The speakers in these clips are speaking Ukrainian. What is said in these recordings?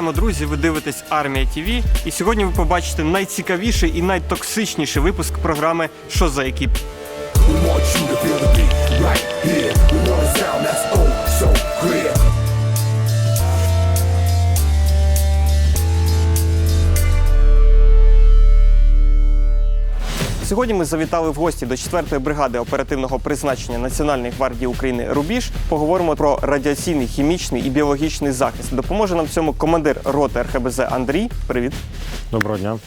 Вітаємо, друзі! Ви дивитесь Армія ТІВІ. І сьогодні ви побачите найцікавіший і найтоксичніший випуск програми Що за екіп. Right here. We want a sound that's oh so clear. Сьогодні ми завітали в гості до 4-ї бригади оперативного призначення Національної гвардії України Рубіж. Поговоримо про радіаційний, хімічний і біологічний захист. Допоможе нам в цьому командир роти РХБЗ Андрій. Привіт. Доброго дня.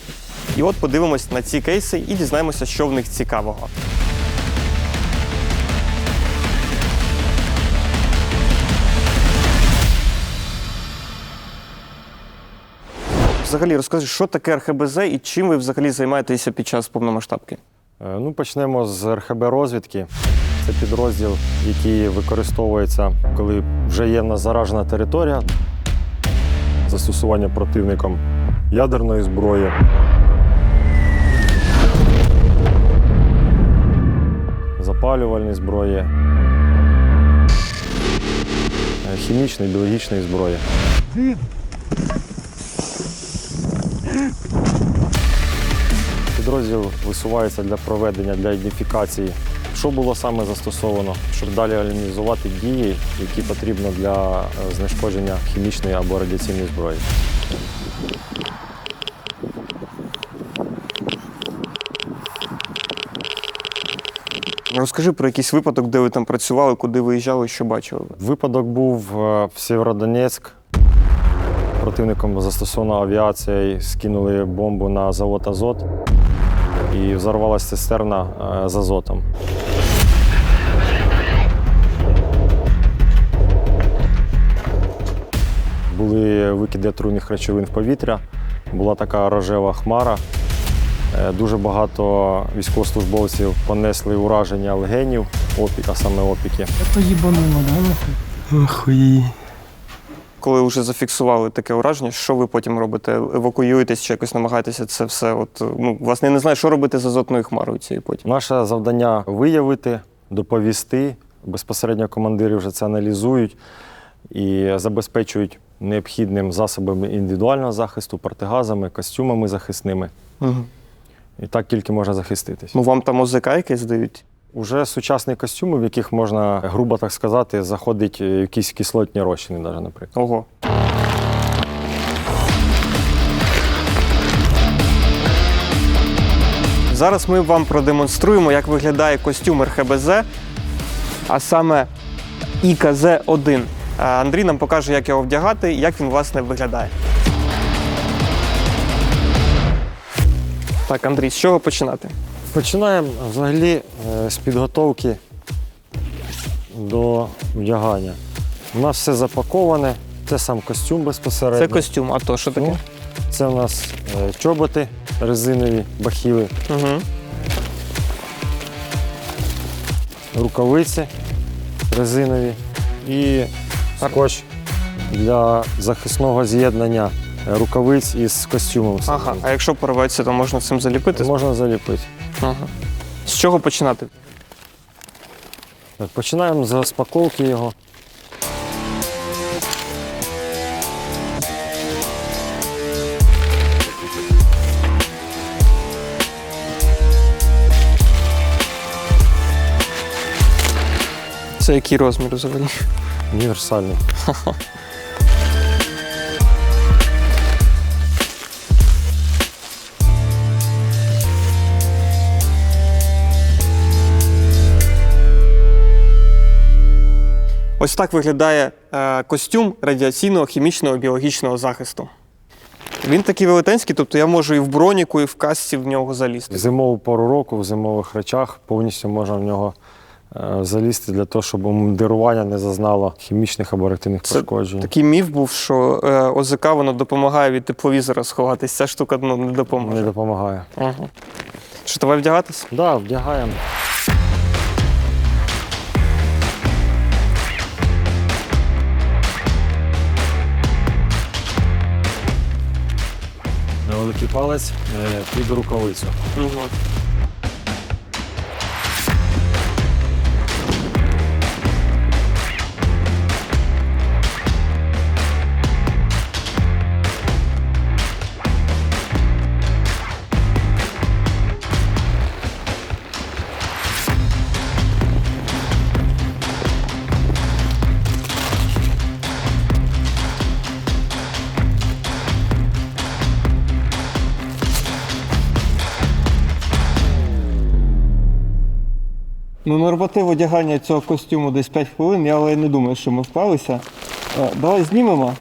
І от подивимось на ці кейси і дізнаємося, що в них цікавого. Взагалі, розкажи, що таке РХБЗ і чим ви взагалі займаєтеся під час повномасштабки? Е, Ну, почнемо з РХБ розвідки. Це підрозділ, який використовується, коли вже є в нас заражена територія, застосування противником ядерної зброї. Запалювальної зброї, е, хімічної, біологічної зброї. Підрозділ висувається для проведення для ідентифікації, що було саме застосовано, щоб далі реалізувати дії, які потрібно для е, знешкодження хімічної або радіаційної зброї. Розкажи про якийсь випадок, де ви там працювали, куди виїжджали, що бачили. Випадок був е, в Сєвєродонецьк. Противником застосована авіація скинули бомбу на завод Азот і взорвалася цистерна е, з азотом. Були викиди отруйних речовин в повітря, була така рожева хмара. Е, Дуже багато військовослужбовців понесли ураження легенів, опік, а саме опіки. Это ебануло, да, нахуй? Коли вже зафіксували таке ураження, що ви потім робите? Евакуюєтесь чи якось намагаєтеся це все? От ну власне я не знаю, що робити з азотною хмарою цією потім. Наше завдання виявити, доповісти. Безпосередньо командири вже це аналізують і забезпечують необхідним засобами індивідуального захисту, протигазами, костюмами захисними. Угу. І так тільки можна захиститись. Ну вам там ОЗК якесь дають? Уже сучасні костюми, в яких можна, грубо так сказати, заходить е, якісь кислотні розчини, навіть, наприклад. Ого. Зараз ми вам продемонструємо, як виглядає костюм РХБЗ, а саме ІКЗ-1. Андрій нам покаже, як його вдягати і як він власне виглядає. Так, Андрій, з чого починати? Починаємо взагалі е, з підготовки до вдягання. У нас все запаковане, це сам костюм безпосередньо. Це костюм, а то що таке? Ну, Це у нас е, чоботи резинові, бахіли, Угу. рукавиці резинові і скотч для захисного з'єднання рукавиць із костюмом. Ага, а якщо порветься, то можна цим заліпити? Можна заліпити. Ага. З чого починати? Так, починаємо з розпаковки його. Це який розмір взагалі? Універсальний. Ось так виглядає е, костюм радіаційного, хімічного, біологічного захисту. Він такий велетенський, тобто я можу і в броніку, і в касці в нього В залізти. зимову пору року, в зимових речах повністю можна в нього е, залізти для того, щоб мундирування не зазнало хімічних або реактивних Це пошкоджень. Такий міф був, що е, ОЗК воно допомагає від тепловізора сховатись. Ця штука ну, не Не допомагає. Ага. Що, давай вдягатись? Так, да, вдягаємо. Великий палець е, під рукавицю. Угу. Ну, норматив одягання цього костюму десь 5 хвилин, я але не думаю, що ми вклалися. Е, Давай знімемо.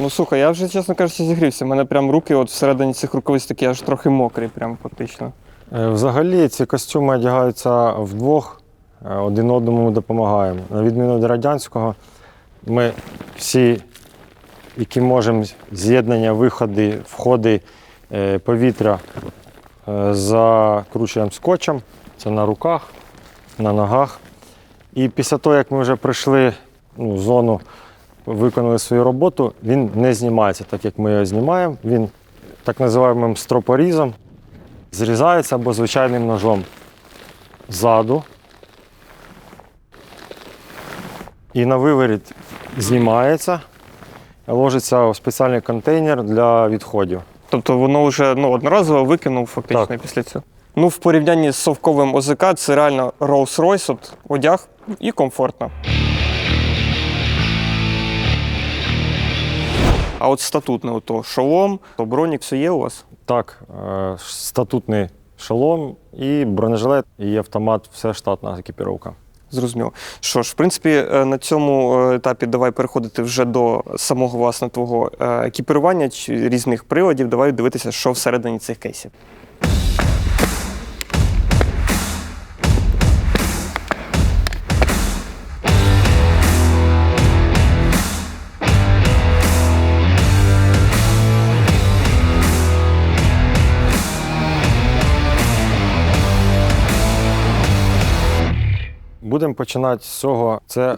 Ну слухай, я вже, чесно кажучи, зігрівся. У мене прям руки от всередині цих рукавиць такі аж трохи мокрі, прям фактично. Е, Взагалі ці костюми одягаються вдвох, е, один одному ми допомагаємо. На відміну від радянського, ми всі, які можемо, з'єднання, виходи, входи е, повітря е, закручуємо скотчем. Це на руках, на ногах. І після того, як ми вже прийшли ну, зону, виконали свою роботу, він не знімається, так як ми його знімаємо. Він так називаємо стропорізом зрізається або звичайним ножом ззаду. І на виворіт знімається, ложиться у спеціальний контейнер для відходів. Тобто воно вже ну, одноразово викинув фактично Так. після цього. Ну, в порівнянні з совковим ОЗК це реально Rolls-Royce, одяг і комфортно. А от статутне, ото шолом, то бронік все є у вас? Так, е, статутний шолом і бронежилет, і автомат, все штатна екіпіровка. Зрозуміло. Що ж, в принципі, е, на цьому е, етапі давай переходити вже до самого власне твого екіпірування чи різних приладів. Давай дивитися, що всередині цих кейсів. Будемо починати з цього. Це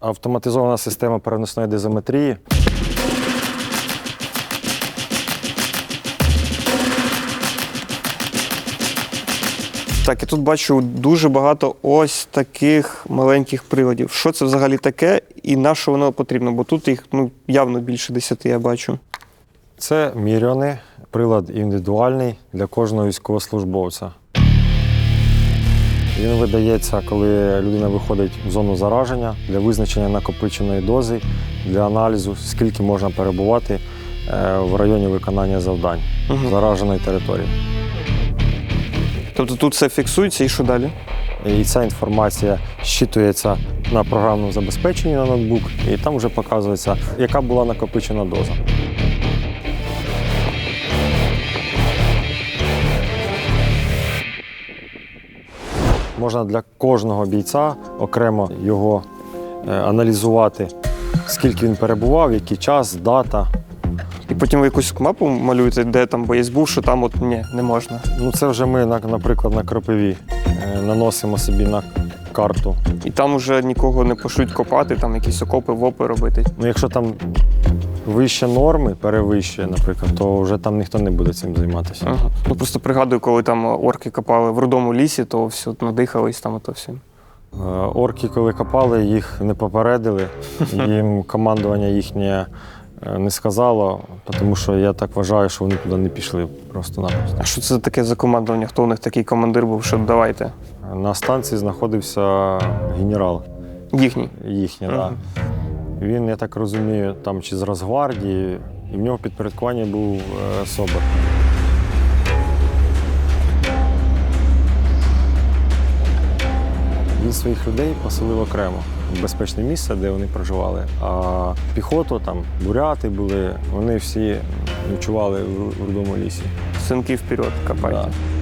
автоматизована система переносної дезометрії. Так, я тут бачу дуже багато ось таких маленьких приладів. Що це взагалі таке і на що воно потрібно? Бо тут їх ну, явно більше десяти, я бачу. Це міряни, прилад індивідуальний для кожного військовослужбовця. Він видається, коли людина виходить в зону зараження для визначення накопиченої дози, для аналізу, скільки можна перебувати е, в районі виконання завдань Мгм. зараженої території. Тобто тут все фіксується і що далі? І ця інформація щитується на програмному забезпеченні на ноутбук, і там вже показується, яка була накопичена доза. Можна для кожного бійця окремо його е, аналізувати, скільки він перебував, який час, дата. І потім ви якусь мапу малюєте, де там боєць був, що там от ні, не можна. Ну, це вже ми, наприклад, на кропиві е, наносимо собі на карту. І там уже нікого не пошлють копати, там якісь окопи, вопи робити. Ну, якщо там вище норми, перевищує, наприклад, то вже там ніхто не буде цим займатися. Ага. Ну просто пригадую, коли там орки копали в рудому лісі, то все надихались там ото все. Е, Орки, коли копали, їх не попередили, їм командування їхнє е, не сказало, тому що я так вважаю, що вони туди не пішли просто-напросто. А що це таке за командування? Хто у них такий командир був, що давайте? На станції знаходився генерал Їхній. їхній. Ага. Він, я так розумію, там чи з Росгвардії, і в нього підпорядкування був е, СОБР. Він своїх людей поселив окремо в безпечне місце, де вони проживали. А піхоту, там буряти були, вони всі ночували в в рудому лісі. Синки вперед копайте. Да.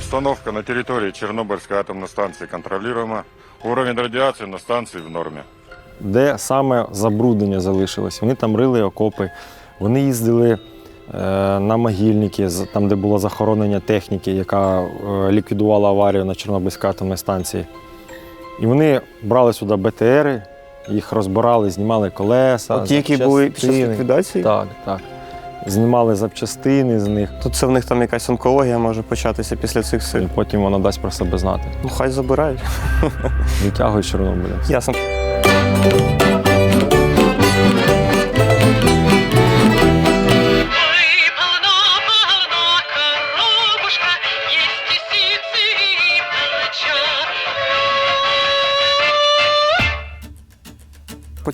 Обстановка на территории Чернобыльской атомной станции контролируема. Уровень радиации на станции в норме. де саме забруднення залишилось. Вони там рили окопи, вони їздили е, на могильники, там, де було захоронення техніки, яка е, ліквідувала аварію на Чорнобильській атомній станції. І вони брали сюди БТРи, їх розбирали, знімали колеса. От ті, які були під час ліквідації, Так, так. Знімали запчастини з них, Тут це в них там якась онкологія може початися після цих і сил. потім вона дасть про себе знати. Ну хай забирають. Витягують Чорнобиля. Ясно.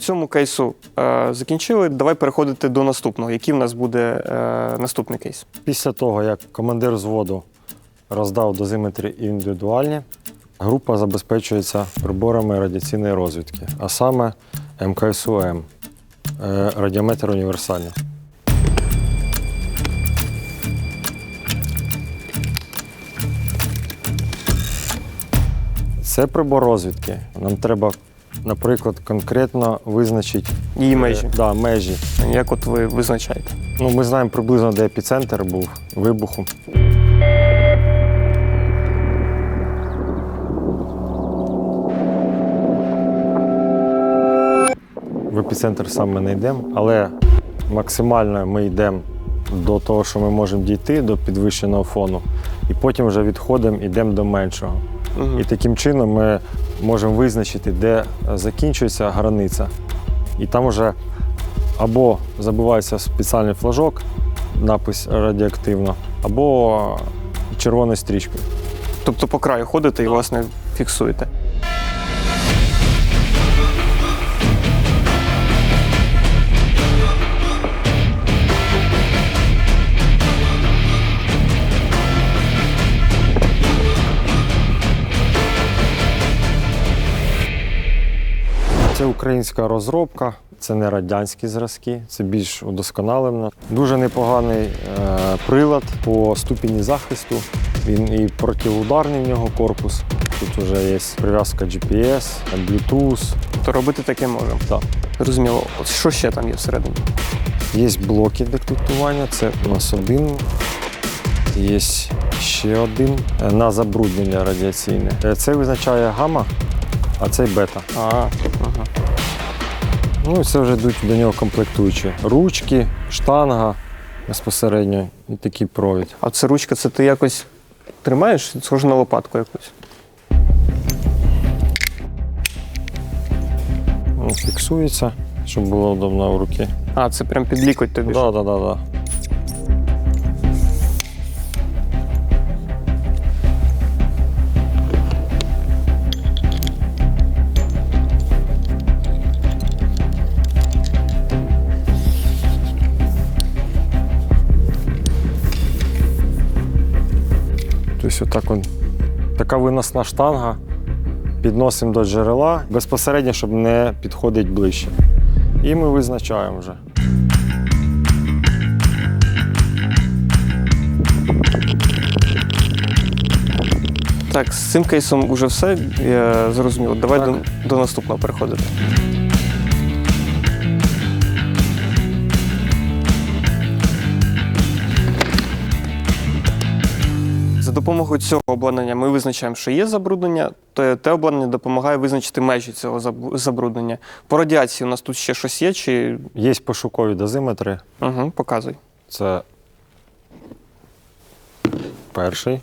Цьому кейсу е, закінчили. Давай переходити до наступного. Який в нас буде е, наступний кейс? Після того, як командир взводу роздав дозиметри індивідуальні, група забезпечується приборами радіаційної розвідки, а саме МКСУМ е, радіометр універсальний. Це прибор розвідки. Нам треба, наприклад, конкретно визначити Її межі. е, да, межі. Як от ви визначаєте? Ну, ми знаємо приблизно, де епіцентр був вибуху. В епіцентр саме не йдемо, але максимально ми йдемо до того, що ми можемо дійти до підвищеного фону, і потім вже відходимо, йдемо до меншого. І таким чином ми можемо визначити, де закінчується границя. І там вже або забивається спеціальний флажок, напис радіоактивно, або червоною стрічкою. Тобто по краю ходите і власне фіксуєте. Це українська розробка, це не радянські зразки, це більш удосконалено. Дуже непоганий е, прилад по ступені захисту. Він і протиударний в нього корпус. Тут вже є прив'язка GPS, Bluetooth. То робити таке можемо. Так. Зрозуміло. От що ще там є всередині? Є блоки детектування, це у нас один. Є ще один е, на забруднення радіаційне. Е, Це визначає гамма, а цей бета. А, ага. Ну це вже йдуть до нього комплектуючі. Ручки, штанга безпосередньо і такий провід. А це ручка, це ти якось тримаєш? Схоже на лопатку якусь. Фіксується, щоб було удобно в руки. А, це прям під лікоть тобі. Так, так, так, Тобто отак он, така виносна штанга. Підносимо до джерела безпосередньо, щоб не підходити ближче. І ми визначаємо вже. Так, з цим кейсом вже все. Я зрозуміло. Давай до, до наступного переходити. Допомогою цього обладнання ми визначаємо, що є забруднення, то те обладнання допомагає визначити межі цього забруднення. По радіації у нас тут ще щось є, чи Є пошукові дозиметри. угу, показуй. Це перший.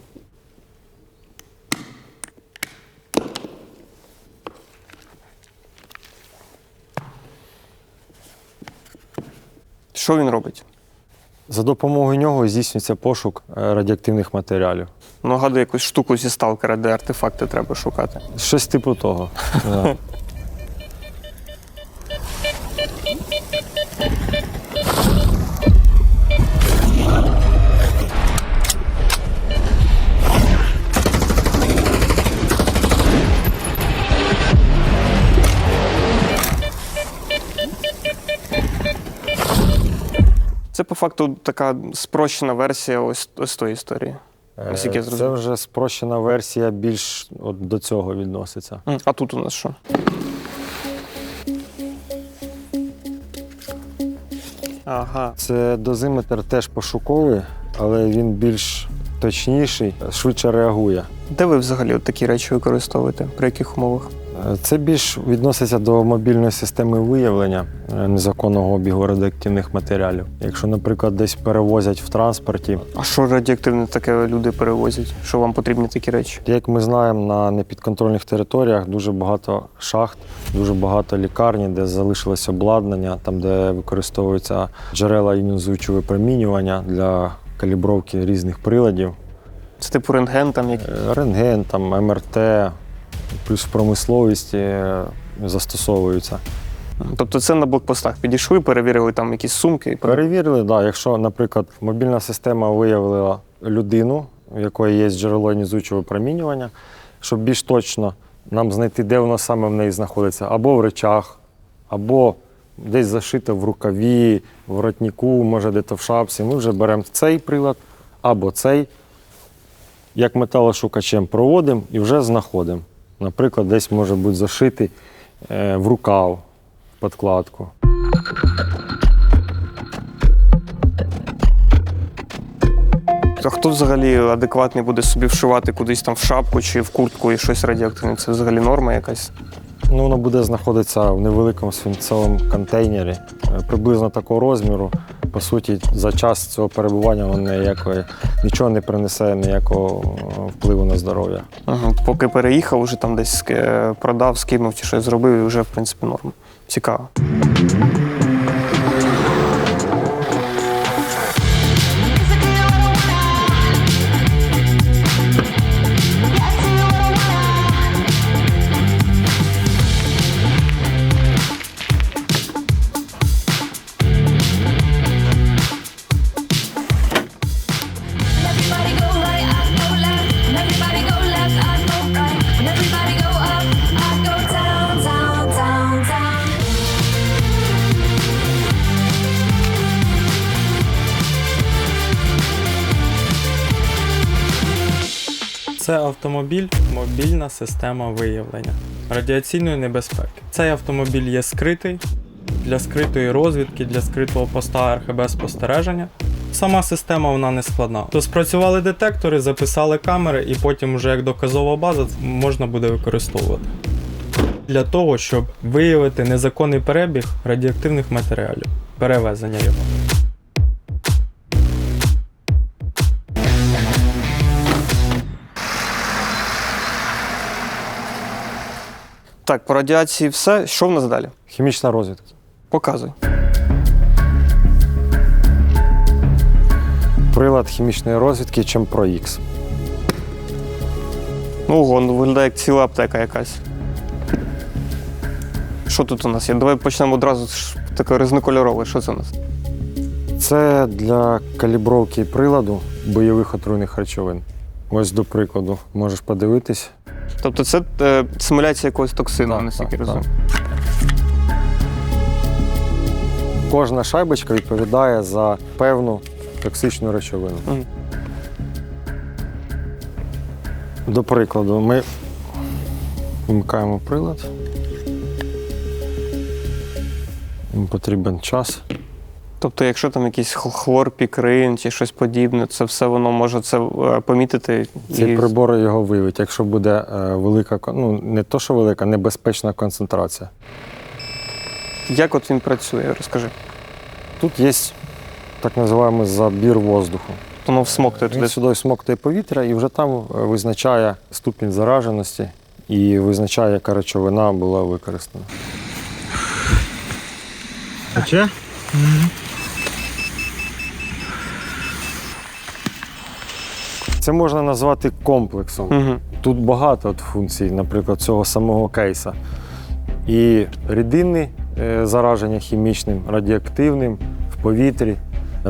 Що він робить? За допомогою нього здійснюється пошук е, радіоактивних матеріалів. Нагадує якусь штуку зі сталкера, де артефакти треба шукати. Щось типу того. факту така спрощена версія ось, ось тої історії. Наскільки я Е, Це зрозумів. вже спрощена версія, більш от до цього відноситься. М, А тут у нас що? Ага. Це дозиметр теж пошуковий, але він більш точніший, швидше реагує. Де ви взагалі от такі речі використовуєте? При яких умовах? Це більш відноситься до мобільної системи виявлення е, незаконного обігу радіоактивних матеріалів. Якщо, наприклад, десь перевозять в транспорті, А що радіоактивне таке люди перевозять? Що вам потрібні такі речі? як ми знаємо, на непідконтрольних територіях дуже багато шахт, дуже багато лікарні, де залишилось обладнання, там де використовуються джерела іонізуючого випромінювання для калібровки різних приладів. Це типу рентген там як. Е, Рентген, там МРТ, плюс в промисловості е, застосовуються. Тобто це на блокпостах підійшли, перевірили там якісь сумки. Перевірили, да, якщо, наприклад, мобільна система виявила людину, у якої є джерело іонізуючого випромінювання, щоб більш точно нам знайти, де воно саме в неї знаходиться, або в речах, або десь зашите в рукаві, в воротнику, може десь в шапці. Ми вже беремо цей прилад або цей, як металошукачем проводимо і вже знаходимо. Наприклад, десь може бути зашитий е, в рукав, подкладку. А хто взагалі адекватний буде собі вшивати кудись там в шапку чи в куртку і щось радіоактивне? Це взагалі норма якась? Ну, воно буде знаходитися в невеликому свинцевому контейнері, е, приблизно такого розміру. По суті, за час цього перебування воно ніякої, нічого не принесе ніякого е, впливу на здоров'я. Угу. Поки переїхав, вже там десь е, продав, скинув чи щось зробив, і вже в принципі норм. Цікаво. Це автомобіль, мобільна система виявлення радіаційної небезпеки. Цей автомобіль є скритий для скритої розвідки, для скритого поста РХБ спостереження. Сама система вона не складна. То спрацювали детектори, записали камери, і потім, вже як доказова база, можна буде використовувати. Для того, щоб виявити незаконний перебіг радіоактивних матеріалів, перевезення його. Так, по радіації все. Що в нас далі? Хімічна розвідка. Показуй. Прилад хімічної розвідки Чемпро X. Ну, ого, ну виглядає як ціла аптека якась. Що тут у нас є? Давай почнемо одразу з таке різнокольорове. Що це у нас? Це для калібровки приладу бойових отруйних речовин. Ось до прикладу, можеш подивитись. Тобто це е, симуляція якогось токсину, Так, наскільки так, розумію. Кожна шайбочка відповідає за певну токсичну речовину. Мгм. До прикладу, ми вмикаємо прилад. Їм потрібен час. Тобто, якщо там якийсь хл- хлорпікрин чи щось подібне, це все воно може це е, помітити. Цей прибор його виявить, якщо буде е, велика, ну не то, що велика, небезпечна концентрація. Як от він працює, розкажи. Тут є так називаємо забір воздуху. Воно всмоктує Він туди. сюди смоктує повітря і вже там е, визначає ступінь зараженості і визначає, яка речовина була використана. Це можна назвати комплексом. Угу. Тут багато от функцій, наприклад, цього самого кейса. І рідинне е, зараження хімічним, радіоактивним в повітрі.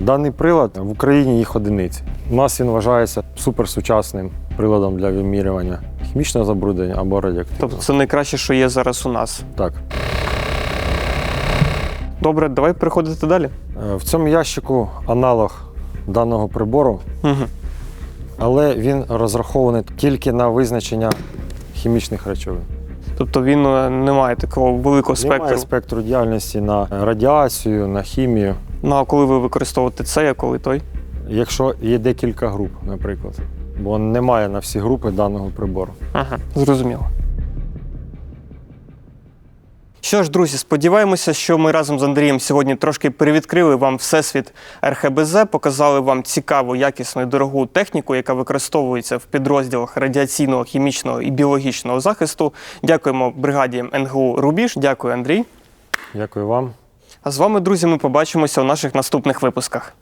Даний прилад в Україні їх одиниці. У нас він вважається суперсучасним приладом для вимірювання хімічного забруднення або радіоактивного. Тобто це найкраще, що є зараз у нас. Так. Добре, давай переходити далі. Е, В цьому ящику аналог даного прибору, Угу. Але він розрахований тільки на визначення хімічних речовин. Тобто він е, не має такого великого Немає спектру. спектру діяльності на радіацію, на хімію. Ну а коли ви використовуєте це, а коли той? Якщо є декілька груп, наприклад, бо немає на всі групи даного прибору. Ага, зрозуміло. Що ж, друзі, сподіваємося, що ми разом з Андрієм сьогодні трошки перевідкрили вам всесвіт РХБЗ, показали вам цікаву, якісну і дорогу техніку, яка використовується в підрозділах радіаційного, хімічного і біологічного захисту. Дякуємо бригаді НГУ Рубіж. Дякую, Андрій. Дякую вам. А з вами, друзі, ми побачимося у наших наступних випусках.